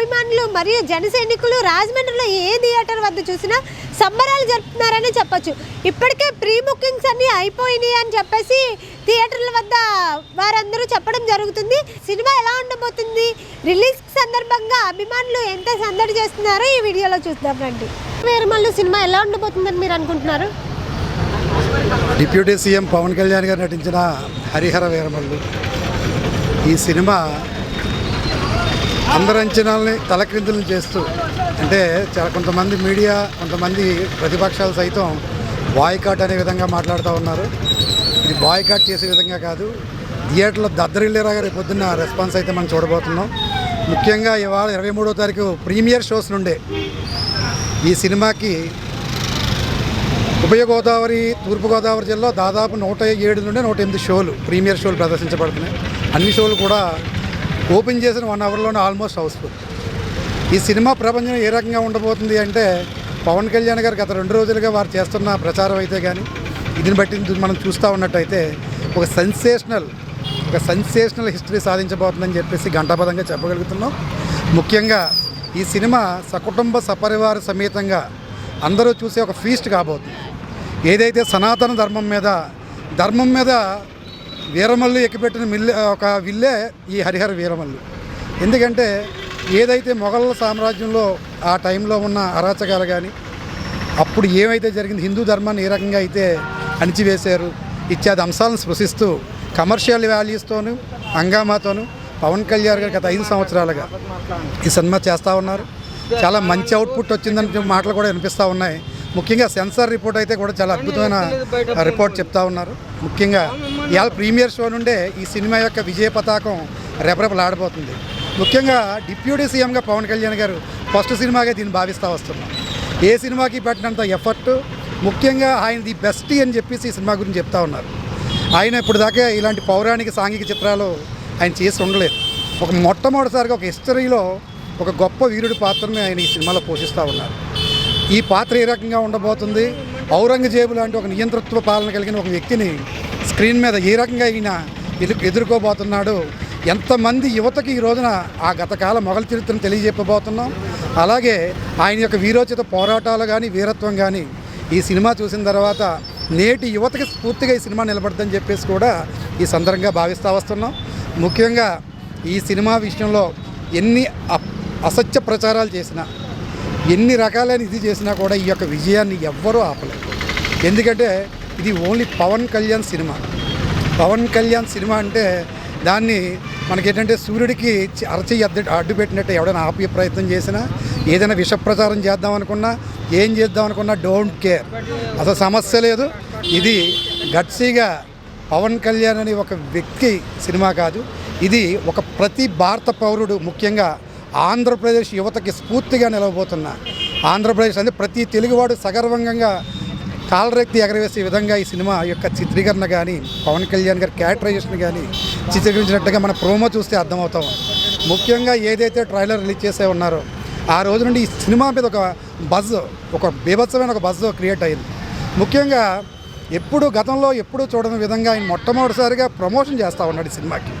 అభిమానులు మరియు జన సైనికులు రాజమండ్రిలో ఏ థియేటర్ వద్ద చూసినా సంబరాలు జరుపుతున్నారని చెప్పొచ్చు. ఇప్పటికే ప్రీ బుకింగ్స్ అన్ని అయిపోయినాయి అని చెప్పేసి థియేటర్ల వద్ద వారందరూ చెప్పడం జరుగుతుంది. సినిమా ఎలా ఉండబోతుంది? రిలీజ్ సందర్భంగా అభిమానులు ఎంత సందడి చేస్తున్నారో ఈ వీడియోలో చూద్దాం రండి. వీరమల్లు సినిమా ఎలా ఉండబోతుందని మీరు అనుకుంటున్నారు? డిప్యూటీ సీఎం పవన్ కళ్యాణ్ గారు నటించిన హరిహర వీరమల్లు. ఈ సినిమా అందరి అంచనాలని తలక్రిందులను చేస్తూ అంటే చాలా కొంతమంది మీడియా కొంతమంది ప్రతిపక్షాలు సైతం బాయ్కాట్ అనే విధంగా మాట్లాడుతూ ఉన్నారు. ఇది బాయ్కాట్ చేసే విధంగా కాదు. థియేటర్లో దద్దరిల్లేరాగా రేపు పొద్దున్న రెస్పాన్స్ అయితే మనం చూడబోతున్నాం. ముఖ్యంగా ఇవాళ ఇరవై మూడో తారీఖు ప్రీమియర్ షోస్ నుండే ఈ సినిమాకి ఉభయ గోదావరి తూర్పుగోదావరి జిల్లా దాదాపు నూట ఏడు నుండి నూట ఎనిమిది షోలు ప్రీమియర్ షోలు ప్రదర్శించబడుతున్నాయి. అన్ని షోలు కూడా ఓపెన్ చేసిన వన్ అవర్లోనే ఆల్మోస్ట్ హౌస్ఫుల్ ఈ సినిమా ప్రపంచం ఏ రకంగా ఉండబోతుంది అంటే పవన్ కళ్యాణ్ గారు గత రెండు రోజులుగా వారు చేస్తున్న ప్రచారం అయితే కానీ దీన్ని బట్టి మనం చూస్తూ ఉన్నట్టయితే ఒక సెన్సేషనల్ ఒక సెన్సేషనల్ హిస్టరీ సాధించబోతుందని చెప్పేసి గంటాపదంగా చెప్పగలుగుతున్నాం. ముఖ్యంగా ఈ సినిమా సకుటుంబ సపరివార సమేతంగా అందరూ చూసే ఒక ఫీస్ట్ కాబోతుంది. ఏదైతే సనాతన ధర్మం మీద ధర్మం మీద వీరమల్లు ఎక్కిపెట్టిన మిల్లె ఒక విల్లే ఈ హరిహర వీరమల్లు. ఎందుకంటే ఏదైతే మొఘల్ సామ్రాజ్యంలో ఆ టైంలో ఉన్న అరాచకాలు కానీ అప్పుడు ఏమైతే జరిగింది హిందూ ధర్మాన్ని ఏ రకంగా అయితే అణిచివేశారు ఇత్యాది అంశాలను స్పృశిస్తూ కమర్షియల్ వాల్యూస్తోనూ హంగామాతోనూ పవన్ కళ్యాణ్ గారు గత ఐదు సంవత్సరాలుగా ఈ సినిమా చేస్తూ ఉన్నారు. చాలా మంచి అవుట్పుట్ వచ్చిందని మాటలు కూడా వినిపిస్తూ ఉన్నాయి. ముఖ్యంగా సెన్సార్ రిపోర్ట్ అయితే కూడా చాలా అద్భుతమైన రిపోర్ట్ చెప్తా ఉన్నారు. ముఖ్యంగా ఇవాళ ప్రీమియర్ షో నుండే ఈ సినిమా యొక్క విజయ పతాకం రెపరెపలాడబోతుంది. ముఖ్యంగా డిప్యూటీ సీఎంగా పవన్ కళ్యాణ్ గారు ఫస్ట్ సినిమాగా దీన్ని భావిస్తూ వస్తున్నాం ఏ సినిమాకి పెట్టినంత ఎఫర్ట్ ముఖ్యంగా ఆయన ది బెస్ట్ అని చెప్పేసి ఈ సినిమా గురించి చెప్తా ఉన్నారు. ఆయన ఇప్పుడు దాకా ఇలాంటి పౌరాణిక సాంఘిక చిత్రాలు ఆయన చేసి ఉండలేదు. ఒక మొట్టమొదటిసారిగా ఒక హిస్టరీలో ఒక గొప్ప వీరుడి పాత్రని ఆయన ఈ సినిమాలో పోషిస్తూ ఉన్నారు. ఈ పాత్ర ఏ రకంగా ఉండబోతుంది? ఔరంగజేబు లాంటి ఒక నియంతృత్వ పాలన కలిగిన ఒక వ్యక్తిని స్క్రీన్ మీద ఏ రకంగా ఈయన ఎదు ఎదుర్కోబోతున్నాడు? ఎంతమంది యువతకి ఈ రోజున ఆ గతకాల మొఘల చరిత్రను తెలియజెప్పబోతున్నాం? అలాగే ఆయన యొక్క వీరోచిత పోరాటాలు కానీ వీరత్వం కానీ ఈ సినిమా చూసిన తర్వాత నేటి యువతకి స్ఫూర్తిగా ఈ సినిమా నిలబడదని చెప్పేసి కూడా ఈ సందర్భంగా భావిస్తూ వస్తున్నాం. ముఖ్యంగా ఈ సినిమా విషయంలో ఎన్ని అప్- అసత్య ప్రచారాలు చేసినా ఎన్ని రకాలైన ఇది చేసినా కూడా ఈ యొక్క విజయాన్ని ఎవ్వరూ ఆపలేరు. ఎందుకంటే ఇది only Pawan Kalyan cinema. Pawan Kalyan cinema అంటే దాన్ని మనకేంటంటే సూర్యుడికి చి- అడ్డు అడ్డు పెట్టినట్టు ఎవడైనా ఆపే ప్రయత్నం చేసినా ఏదైనా విష ప్రచారం చేద్దాం అనుకున్నా ఏం చేద్దాం అనుకున్నా డోంట్ కేర్. అసలు సమస్య లేదు. ఇది గట్సీగా పవన్ కళ్యాణ్ అనే ఒక వ్యక్తి సినిమా కాదు. ఇది ఒక ప్రతి భారత పౌరుడు ముఖ్యంగా ఆంధ్రప్రదేశ్ యువతకి స్ఫూర్తిగా నిలవబోతున్న. ఆంధ్రప్రదేశ్ అంటే ప్రతి తెలుగువాడు సగర్వంగా కాలరెక్తి ఎగరవేసే విధంగా ఈ సినిమా యొక్క చిత్రీకరణ కానీ పవన్ కళ్యాణ్ గారి క్యారెక్టరైజేషన్ కానీ చిత్రీకరించినట్టుగా మన ప్రోమో చూస్తే అర్థమవుతాం. ముఖ్యంగా ఏదైతే ట్రైలర్ రిలీజ్ చేసే ఉన్నారో ఆ రోజు నుండి ఈ సినిమా మీద ఒక బజ్ ఒక బీభత్సమైన ఒక బజ్ క్రియేట్ అయింది. ముఖ్యంగా ఎప్పుడు గతంలో ఎప్పుడు చూడని విధంగా ఆయన మొట్టమొదటిసారిగా ప్రమోషన్ చేస్తూ ఉన్నాడు ఈ సినిమాకి.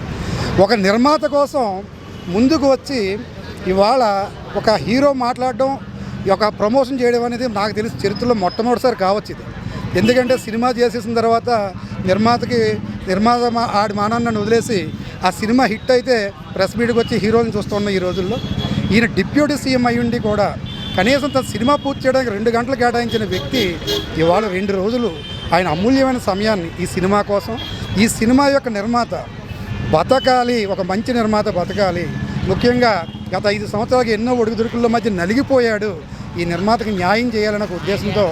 ఒక నిర్మాత కోసం ముందుకు వచ్చి ఇవాళ ఒక హీరో మాట్లాడడం ఈ ఒక ప్రమోషన్ చేయడం అనేది నాకు తెలిసి చరిత్రలో మొట్టమొదటిసారి కావచ్చు ఇది. ఎందుకంటే సినిమా చేసేసిన తర్వాత నిర్మాతకి నిర్మాత మా- ఆడి మానాన్ని వదిలేసి ఆ సినిమా హిట్ అయితే ప్రెస్ మీట్కి వచ్చి హీరోని చూస్తున్నాం ఈ రోజుల్లో. ఈయన డిప్యూటీ సీఎం అయ్యుండి ఉండి కూడా కనీసం తన సినిమా పూర్తి చేయడానికి రెండు గంటలు కేటాయించిన వ్యక్తి ఇవాళ రెండు రోజులు ఆయన అమూల్యమైన సమయాన్ని ఈ సినిమా కోసం ఈ సినిమా యొక్క నిర్మాత బతకాలి ఒక మంచి నిర్మాత బతకాలి ముఖ్యంగా గత ఐదు సంవత్సరాలకి ఎన్నో ఒడుగుదుడుకుల మధ్య నలిగిపోయాడు. ఈ నిర్మాతకి న్యాయం చేయాలనే ఒక ఉద్దేశంతో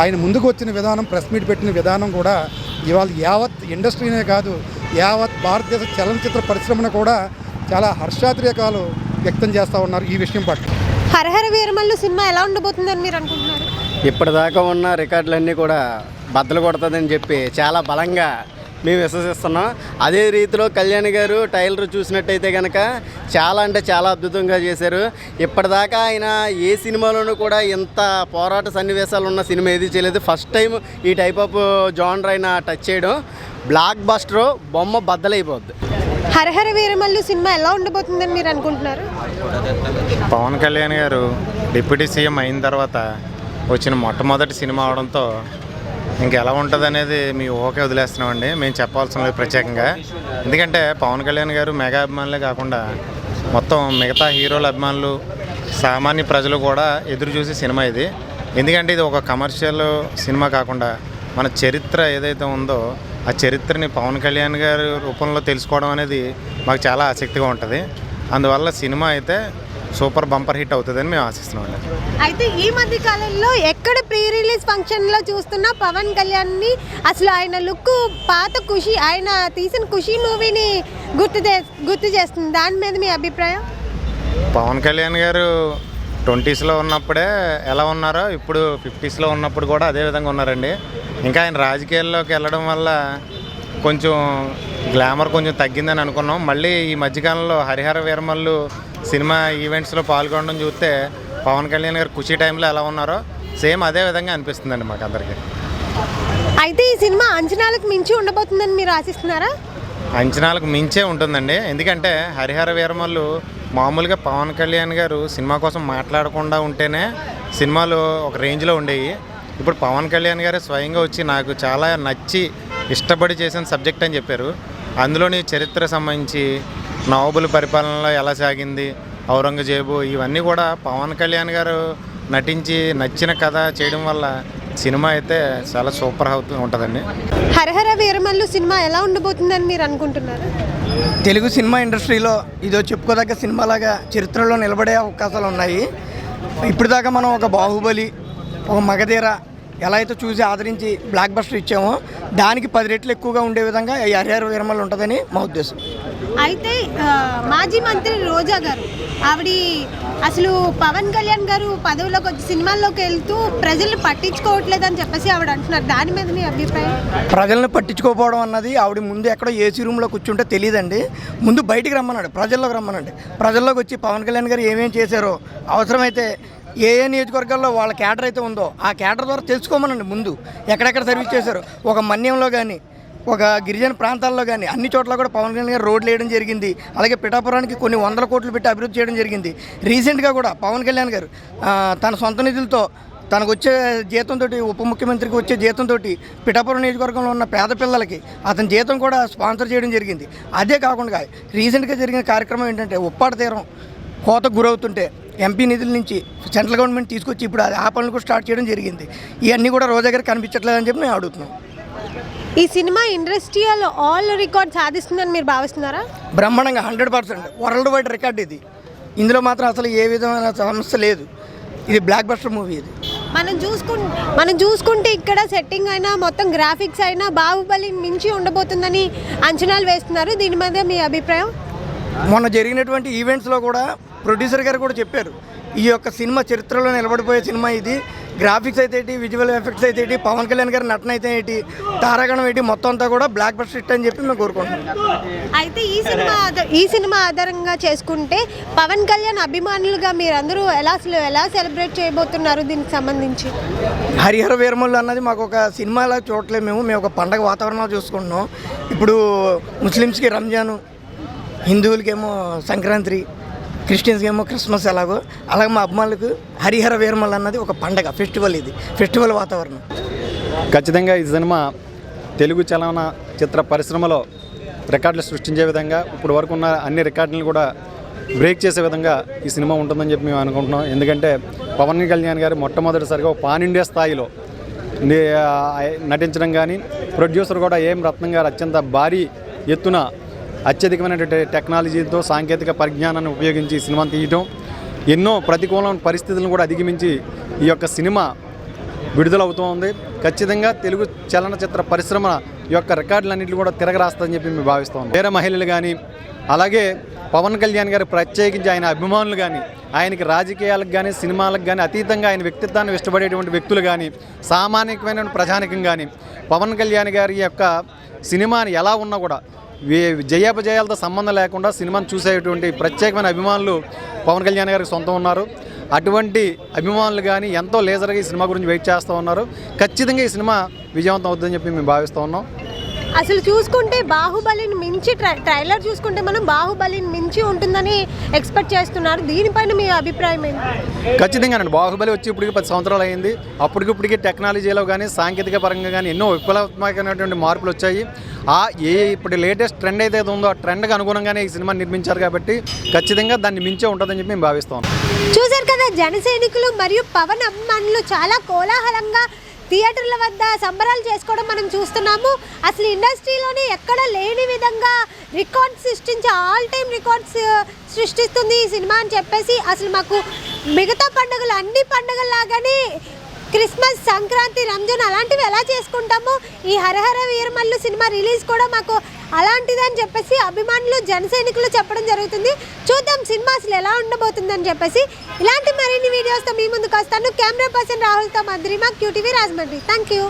ఆయన ముందుకు వచ్చిన విధానం ప్రెస్ మీట్ పెట్టిన విధానం కూడా ఇవాళ యావత్ ఇండస్ట్రీనే కాదు యావత్ భారతదేశ చలనచిత్ర పరిశ్రమను కూడా చాలా హర్షాతిరేకాలు వ్యక్తం చేస్తూ ఉన్నారు ఈ విషయం పట్ల. హరహర వీరమల్లు సినిమా ఎలా ఉండబోతుందని మీరు అనుకుంటున్నారు? ఇప్పటిదాకా ఉన్న రికార్డులన్నీ కూడా బద్దలు కొడుతుందని చెప్పి చాలా బలంగా మేము విశ్వసిస్తున్నాం. అదే రీతిలో కళ్యాణ్ గారు టైలర్ చూసినట్టయితే కనుక చాలా అంటే చాలా అద్భుతంగా చేశారు. ఇప్పటిదాకా ఆయన ఏ సినిమాలోనూ కూడా ఇంత పోరాట సన్నివేశాలు ఉన్న సినిమా ఏది చేయలేదు. ఫస్ట్ టైం ఈ టైప్ ఆఫ్ జానర్ అయినా టచ్ చేయడం బ్లాక్ బస్టర్ బొమ్మ బద్దలైపోద్ది. హరహర వీరమల్లు సినిమా ఎలా ఉండబోతుందని మీరు అనుకుంటున్నారు? పవన్ కళ్యాణ్ గారు డిప్యూటీ సీఎం అయిన తర్వాత వచ్చిన మొట్టమొదటి సినిమా అవడంతో ఇంకెలా ఉంటుంది అనేది మీ ఓకే వదిలేస్తున్నామండి. మేము చెప్పాల్సిన లేదు ప్రత్యేకంగా. ఎందుకంటే పవన్ కళ్యాణ్ గారు మెగా అభిమానులే కాకుండా మొత్తం మిగతా హీరోల అభిమానులు సామాన్య ప్రజలు కూడా ఎదురు చూసే సినిమా ఇది. ఎందుకంటే ఇది ఒక కమర్షియల్ సినిమా కాకుండా మన చరిత్ర ఏదైతే ఉందో ఆ చరిత్రని పవన్ కళ్యాణ్ గారి రూపంలో తెలుసుకోవడం అనేది మాకు చాలా ఆసక్తిగా ఉంటుంది. అందువల్ల సినిమా అయితే సూపర్ బంపర్ హిట్ అవుతుందని మేము ఆశిస్తున్నాం అయితే ఈ మధ్య కాలంలో ఎక్కడ ప్రీ రిలీజ్ ఫంక్షన్లో చూస్తున్నా పవన్ కళ్యాణ్ని అసలు ఆయన లుక్ పాత ఖుషి ఆయన తీసిన ఖుషి మూవీని గుర్తు గుర్తు చేస్తుంది. దాని మీద మీ అభిప్రాయం? పవన్ కళ్యాణ్ గారు ట్వంటీస్లో ఉన్నప్పుడే ఎలా ఉన్నారో ఇప్పుడు ఫిఫ్టీస్లో ఉన్నప్పుడు కూడా అదే విధంగా ఉన్నారండి. ఇంకా ఆయన రాజకీయాల్లోకి వెళ్ళడం వల్ల కొంచెం గ్లామర్ కొంచెం తగ్గిందని అనుకున్నాం. మళ్ళీ ఈ మధ్యకాలంలో హరిహర వీరమల్లు సినిమా ఈవెంట్స్లో పాల్గొనడం చూస్తే పవన్ కళ్యాణ్ గారు ఖుషి టైంలో ఎలా ఉన్నారో సేమ్ అదే విధంగా అనిపిస్తుందండి మాకు అందరికీ. అయితే ఈ సినిమా అంచనాలకు మించి ఉండబోతుందని మీరు ఆశిస్తున్నారా? అంచనాలకు మించే ఉంటుందండి. ఎందుకంటే హరిహర వీరమల్లు మామూలుగా పవన్ కళ్యాణ్ గారు సినిమా కోసం మాట్లాడకుండా ఉంటేనే సినిమాలు ఒక రేంజ్లో ఉండేవి. ఇప్పుడు పవన్ కళ్యాణ్ గారు స్వయంగా వచ్చి నాకు చాలా నచ్చి ఇష్టపడి చేసిన సబ్జెక్ట్ అని చెప్పారు. అందులోని చరిత్ర సంబంధించి నవాబుల పరిపాలనలో ఎలా సాగింది ఔరంగజేబు ఇవన్నీ కూడా పవన్ కళ్యాణ్ గారు నటించి నచ్చిన కథ చేయడం వల్ల సినిమా అయితే చాలా సూపర్ అవుతూ ఉంటుందండి. హరహర వీరమల్లు సినిమా ఎలా ఉండబోతుందని మీరు అనుకుంటున్నారు? తెలుగు సినిమా ఇండస్ట్రీలో ఇదో చెప్పుకోదగ్గ సినిమాలాగా చరిత్రలో నిలబడే అవకాశాలు ఉన్నాయి. ఇప్పుడు దాకా మనం ఒక బాహుబలి ఒక మగధీర ఎలా అయితే చూసి ఆదరించి బ్లాక్ బస్టర్ ఇచ్చామో దానికి పది రెట్లు ఎక్కువగా ఉండే విధంగా ఈ హరిహర వీరమల్ ఉంటుందని మా ఉద్దేశం. అయితే మాజీ మంత్రి రోజా గారు ఆవిడ అసలు పవన్ కళ్యాణ్ గారు పదవిలోకి వచ్చి సినిమాల్లోకి వెళ్తూ ప్రజల్ని పట్టించుకోవట్లేదని చెప్పేసి ఆవిడ అంటున్నారు. దాని మీద మీ అభిప్రాయం? ప్రజల్ని పట్టించుకోకపోవడం అన్నది ఆవిడ ముందు ఎక్కడో ఏసీ రూమ్లో కూర్చుంటే తెలియదండి ముందు బయటికి రమ్మన్నాడు ప్రజల్లోకి రమ్మనండి ప్రజల్లోకి వచ్చి పవన్ కళ్యాణ్ గారు ఏమేం చేశారో అవసరమైతే ఏ ఏ నియోజకవర్గాల్లో వాళ్ళ క్యాడర్ అయితే ఉందో ఆ క్యాడర్ ద్వారా తెలుసుకోమనండి ముందు. ఎక్కడెక్కడ సర్వీస్ చేశారు ఒక మన్యంలో కానీ ఒక గిరిజన ప్రాంతాల్లో కానీ అన్ని చోట్ల కూడా పవన్ కళ్యాణ్ గారు రోడ్లు వేయడం జరిగింది. అలాగే పిఠాపురానికి కొన్ని వందల కోట్లు పెట్టి అభివృద్ధి చేయడం జరిగింది. రీసెంట్గా కూడా పవన్ కళ్యాణ్ గారు తన సొంత నిధులతో తనకు వచ్చే జీతంతో ఉప ముఖ్యమంత్రికి వచ్చే జీతంతో పిఠాపురం నియోజకవర్గంలో ఉన్న పేద పిల్లలకి అతని జీతం కూడా స్పాన్సర్ చేయడం జరిగింది. అదే కాకుండా రీసెంట్గా జరిగిన కార్యక్రమం ఏంటంటే ఉప్పాడ తీరం కోతకు గురవుతుంటే ఎంపీ నిధుల నుంచి సెంట్రల్ గవర్నమెంట్ తీసుకొచ్చి ఇప్పుడు ఆ పనులు కూడా స్టార్ట్ చేయడం జరిగింది. ఇవన్నీ కూడా రోజా గారికి కనిపించట్లేదని చెప్పి నేను అడుగుతున్నాను. ఈ సినిమా ఇండస్ట్రియల్ ఆల్ రికార్డ్ సాధిస్తుందని మీరు భావిస్తున్నారా? బ్రహ్మాండంగా hundred percent world wide record ఇది. ఇందులో మాత్రం అసలు ఏ విధమైన సమస్య లేదు. ఇది బ్లాక్ బస్టర్ మూవీ ఇది. మనం చూసుకుంటే మనం చూసుకుంటే ఇక్కడ సెట్టింగ్ అయినా మొత్తం గ్రాఫిక్స్ అయినా బాహుబలి మించి ఉండబోతుందని అంచనాలు వేస్తున్నారు. దీని మీద మీ అభిప్రాయం? మొన్న జరిగినటువంటి ఈవెంట్స్లో కూడా ప్రొడ్యూసర్ గారు కూడా చెప్పారు. ఈ యొక్క సినిమా చరిత్రలో నిలబడిపోయే సినిమా ఇది. గ్రాఫిక్స్ అయితే ఏంటి? విజువల్ ఎఫెక్ట్స్ అయితే ఏంటి? పవన్ కళ్యాణ్ గారి నటన అయితే ఏంటి? తారాగణం ఏంటి? మొత్తం అంతా కూడా బ్లాక్ బస్టర్ హిట్ అని చెప్పి మేము కోరుకుంటున్నాం. అయితే ఈ సినిమా ఈ సినిమా ఆధారంగా చేసుకుంటే పవన్ కళ్యాణ్ అభిమానులుగా మీరందరూ ఎలా ఎలా సెలబ్రేట్ చేయబోతున్నారు దీనికి సంబంధించి? హరిహర వీరమల్లు అన్నది మాకు ఒక సినిమాలా చూడట్లేదు మేము. మేము ఒక పండగ వాతావరణంలో చూసుకుంటున్నాం. ఇప్పుడు ముస్లిమ్స్కి రంజాను హిందువులకేమో సంక్రాంతి క్రిస్టియన్స్కి ఏమో క్రిస్మస్ ఎలాగో అలాగే మా అభిమానులకు హరిహర వీరమల్లు అన్నది ఒక పండగ ఫెస్టివల్ ఇది ఫెస్టివల్ వాతావరణం. ఖచ్చితంగా ఈ సినిమా తెలుగు చలన చిత్ర పరిశ్రమలో రికార్డులు సృష్టించే విధంగా ఇప్పుడు వరకు ఉన్న అన్ని రికార్డులను కూడా బ్రేక్ చేసే విధంగా ఈ సినిమా ఉంటుందని చెప్పి మేము అనుకుంటున్నాం. ఎందుకంటే పవన్ కళ్యాణ్ గారు మొట్టమొదటిసారిగా ఒక పాన్ ఇండియా స్థాయిలో నటించడం కానీ ప్రొడ్యూసర్ కూడా ఏం రత్నం గారు అత్యంత భారీ ఎత్తున అత్యధికమైనటువంటి టెక్నాలజీతో సాంకేతిక పరిజ్ఞానాన్ని ఉపయోగించి సినిమా సినిమాను తీయటం ఎన్నో ప్రతికూలమైన పరిస్థితులను కూడా అధిగమించి ఈ యొక్క సినిమా విడుదలవుతూ ఉంది ఖచ్చితంగా తెలుగు చలనచిత్ర పరిశ్రమ యొక్క రికార్డులన్నింటినీ కూడా తిరగరాస్తుందని చెప్పి మేము భావిస్తాం వేరే మహిళలు కానీ అలాగే పవన్ కళ్యాణ్ గారు ప్రత్యేకించి ఆయన అభిమానులు కానీ ఆయనకి రాజకీయాలకు కానీ సినిమాలకు కానీ అతీతంగా ఆయన వ్యక్తిత్వాన్ని ఇష్టపడేటువంటి వ్యక్తులు కానీ సామాన్యమైన ప్రజానికం కానీ పవన్ కళ్యాణ్ గారి యొక్క సినిమాని ఎలా ఉన్నా కూడా జయాపజయాలతో సంబంధం లేకుండా సినిమాను చూసేటువంటి ప్రత్యేకమైన అభిమానులు పవన్ కళ్యాణ్ గారికి సొంతం ఉన్నారు. అటువంటి అభిమానులు కానీ ఎంతో లేజర్గా ఈ సినిమా గురించి వెయిట్ చేస్తూ ఉన్నారు. ఖచ్చితంగా ఈ సినిమా విజయవంతం అవుతుందని చెప్పి మేము భావిస్తూ ఉన్నాం. అసలు చూసుకుంటే బాహుబలిని మించి ట్రై ట్రైలర్ చూసుకుంటే మనం బాహుబలిని మించి ఉంటుందని ఎక్స్పెక్ట్ చేస్తున్నారు. దీనిపైన మీ అభిప్రాయం ఏంటి? ఖచ్చితంగానండి బాహుబలి వచ్చి ఇప్పటికి పది సంవత్సరాలు అయింది. అప్పటికిప్పటికి టెక్నాలజీలో కానీ సాంకేతిక పరంగా కానీ ఎన్నో విప్లవాత్మకమైనటువంటి మార్పులు వచ్చాయి. ఆ ఏ ఇప్పుడు లేటెస్ట్ ట్రెండ్ అయితే ఉందో ఆ ట్రెండ్కి అనుగుణంగానే ఈ సినిమా నిర్మించారు కాబట్టి ఖచ్చితంగా దాన్ని మించే ఉంటుందని చెప్పి మేము భావిస్తాం చూశారు కదా జన సైనికులు మరియు పవన్ అభిమానులు చాలా కోలాహలంగా థియేటర్ల వద్ద సంబరాలు చేసుకోవడం మనం చూస్తున్నాము. అసలు ఇండస్ట్రీలోనే ఎక్కడ లేని విధంగా రికార్డ్స్ సృష్టించే ఆల్ టైమ్ రికార్డ్స్ సృష్టిస్తుంది ఈ సినిమా అని చెప్పేసి అసలు మాకు మిగతా పండుగలు అన్ని పండుగల్లాగానే క్రిస్మస్ సంక్రాంతి రంజాన్ అలాంటివి ఎలా చేసుకుంటామో ఈ హరహర వీరమల్లు సినిమా రిలీజ్ కూడా మాకు అలాంటిదని చెప్పేసి అభిమానులు జనసైనికులు చెప్పడం జరుగుతుంది. చూద్దాం సినిమా అసలు ఎలా ఉండబోతుందని చెప్పేసి. ఇలాంటి మరిన్ని వీడియోస్తో మీ ముందుకు వస్తాను. Camera person రాహుల్తో Madhurima QTV Rajahmundry. Thank you